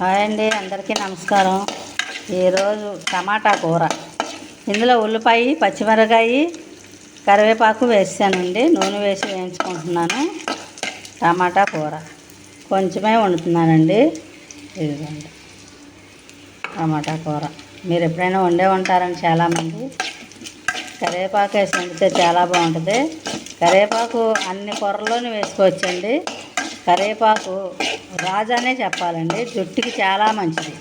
Hi అండి అందరికీ నమస్కారం. ఈరోజు టమాటా కూర. ఇందులో ఉల్లిపాయ పచ్చిమిరకాయ కరివేపాకు వేసానండి. నూనె వేసి వేయించుకుంటున్నాను. టమాటా కూర. కొంచెమే వండుతున్నానండి. ఇదిగోండి. టమాటా కూర. మీరు ఎప్పుడైనా వండే ఉంటారని చాలామంది. కరివేపాకు వేసి వండితే చాలా బాగుంటుంది. కరివేపాకు అన్ని కూరల్లోనూ వేసుకోవచ్చండి. కరివేపాకు రాజానే చెప్పాలండి. జుట్టుకి చాలా మంచిది.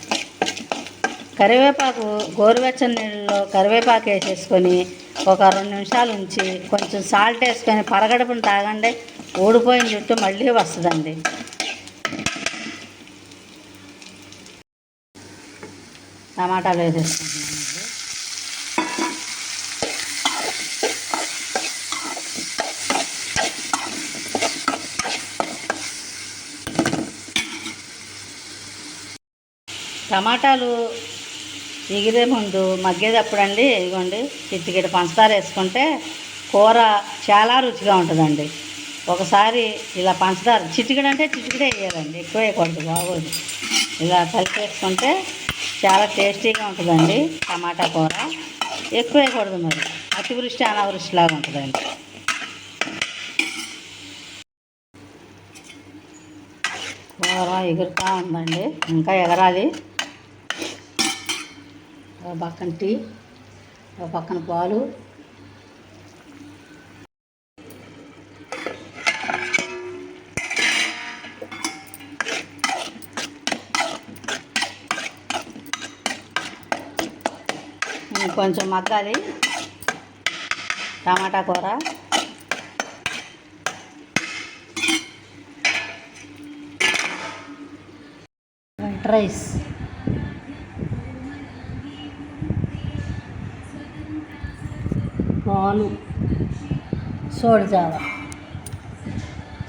కరివేపాకు గోరువెచ్చని నీళ్ళలో కరివేపాకు వేసేసుకొని ఒక రెండు నిమిషాలు ఉంచి కొంచెం సాల్ట్ వేసుకొని పరగడుపుని తాగండి. ఊడిపోయిన జుట్టు మళ్ళీ వస్తుందండి. టమాటాలు వేసేసుకుంటున్నామండి టమాటాలు ఎగిరే ముందు మగ్గేటప్పుడు అండి ఇదిగోండి చిటికెడు పంచదార వేసుకుంటే కూర చాలా రుచిగా ఉంటుందండి. ఒకసారి ఇలా పంచదార చిటికెడు అంటే చిటికెడే వేయాలండి ఎక్కువ వేయకూడదు బాగోదు ఇలా కలిపేసుకుంటే చాలా టేస్టీగా ఉంటుందండి టమాటా కూర. ఎక్కువ వేయకూడదు మరి అతివృష్టి అనావృష్టి లాగా ఉంటుందండి. కూర ఎగురుతూ ఉందండి ఇంకా ఎగరాలి. ఒక పక్కన టీ ఒక పక్కన పాలు కొంచెం మగ్గాలి. టమాటా కూర. వైట్ రైస్ పాలు. సోడిజావ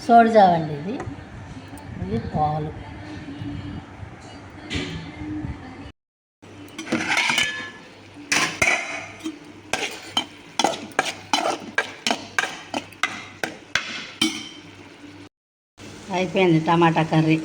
సోడిజావ అండి ఇది. ఇది పాలు. అయిపోయింది టమాటా కర్రీ.